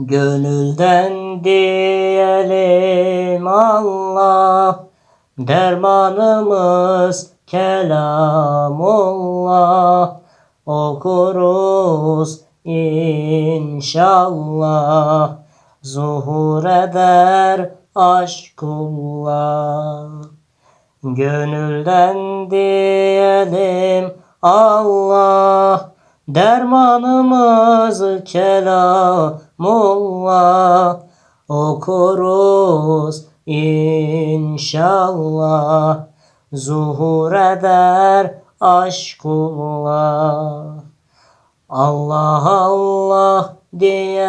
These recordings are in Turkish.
Gönülden diyelim Allah Dermanımız kelamullah. Okuruz inşallah Zuhur eder aşkullah. Gönülden diyelim Allah Dermanımız kelamullah Okuruz inşallah. Zuhur eder aşkullah. Allah Allah diyerek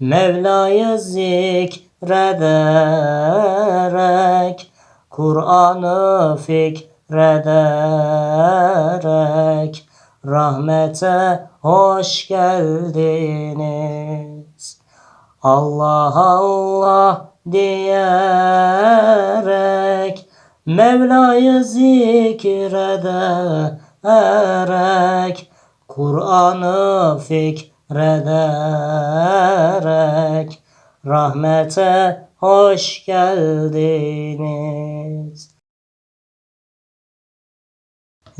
Mevla'yı zikrederek Kur'an'ı fikrederek Rahmete hoş geldiniz. Allah Allah diyerek Mevla'yı zikrederek Kur'an'ı fikrederek Rahmete hoş geldiniz.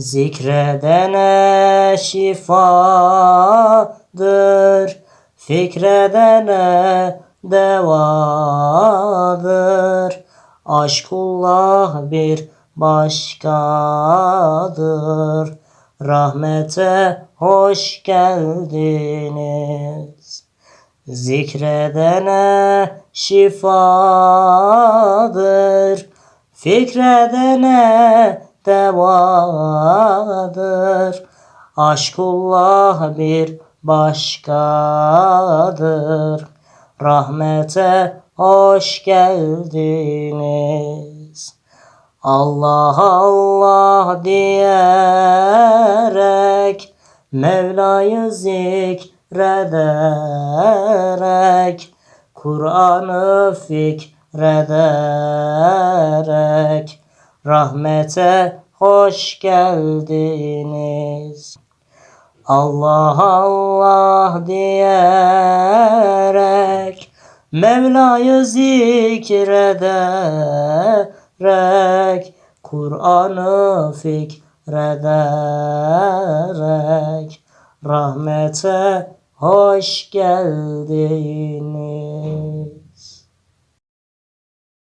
Zikredene şifadır, fikredene devadır. Aşkullah bir başkadır. Rahmete hoş geldiniz. Zikredene şifadır, fikredene devadır. Aşkullah bir başkadır. Rahmete hoş geldiniz. Allah Allah diyerek Mevla'yı zikrederek Kur'an'ı fikrederek Rahmete hoş geldiniz. Allah Allah diyerek Mevla'yı zikrederek Kur'an'ı fikrederek Rahmete hoş geldiniz.